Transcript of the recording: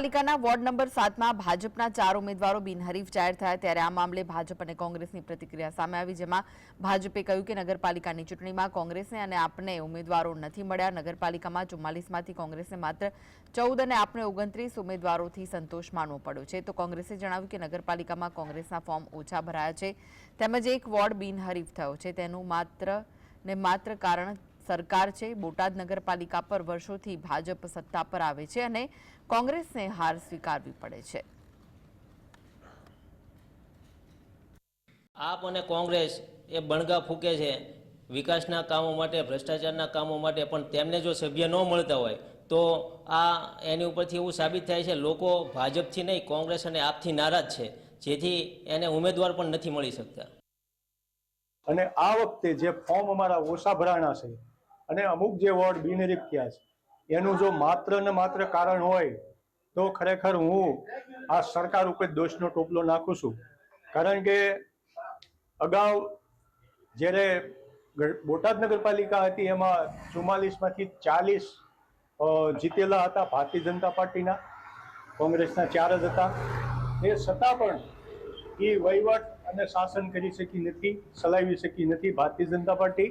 નગરપાલિકાના ward number સાતમાં ભાજપના ચાર ઉમેદવારો બિનહરીફ જાહેર થયા ત્યારે આ મામલે ભાજપ અને કોંગ્રેસની પ્રતિક્રિયા સામે આવી, જેમાં ભાજપે કહ્યું કે નગરપાલિકાની ચૂંટણીમાં કોંગ્રેસને અને આપને ઉમેદવારો નથી મળ્યા. નગરપાલિકામાં ચુમ્માલીસમાંથી કોંગ્રેસને માત્ર ચૌદ અને આપને ઓગણત્રીસ ઉમેદવારોથી સંતોષ માનવો પડ્યો છે. તો કોંગ્રેસે જણાવ્યું કે નગરપાલિકામાં કોંગ્રેસના ફોર્મ ઓછા ભરાયા છે. તેમજ એક વોર્ડ બિનહરીફ થયો છે. તેનું માત્ર ને માત્ર કારણ સરકાર છે બોટાદ નગરપાલિકા પર વર્ષોથી ભાજપ સત્તા પર આવે છે અને કોંગ્રેસને હાર સ્વીકારવી પડે છે. આપ અને કોંગ્રેસ એ બણગા ફૂકે છે વિકાસના કામો માટે ભ્રષ્ટાચારના કામો માટે પણ તેમને જો સભ્ય ન મળતા હોય તો આ એની ઉપરથી એવું સાબિત થાય છે લોકો ભાજપથી નહીં કોંગ્રેસ અને આપથી નારાજ છે જેથી એને ઉમેદવાર પણ નથી મળી શકતા. અને આ વખતે જે ફોર્મ અમારા ઓછા ભરાણા છે અને અમુક જે વોર્ડ થયા છે, એનું જો માત્ર ને માત્ર કારણ હોય, તો ખરેખર હું આ સરકાર ઉપર દોષનો ટોપલો નાખું છું. કારણ કે અગાઉ જ્યારે બોટાદ નગરપાલિકા હતી, એમાં ચુમ્માલીસમાંથી ચાલીસ જીતેલા હતા ભારતીય જનતા પાર્ટીના, કોંગ્રેસના ચાર જ હતા. એ છતાં પણ એ વહીવટ અને શાસન કરી શકી નથી, ચલાવી શકી નથી ભારતીય જનતા પાર્ટી.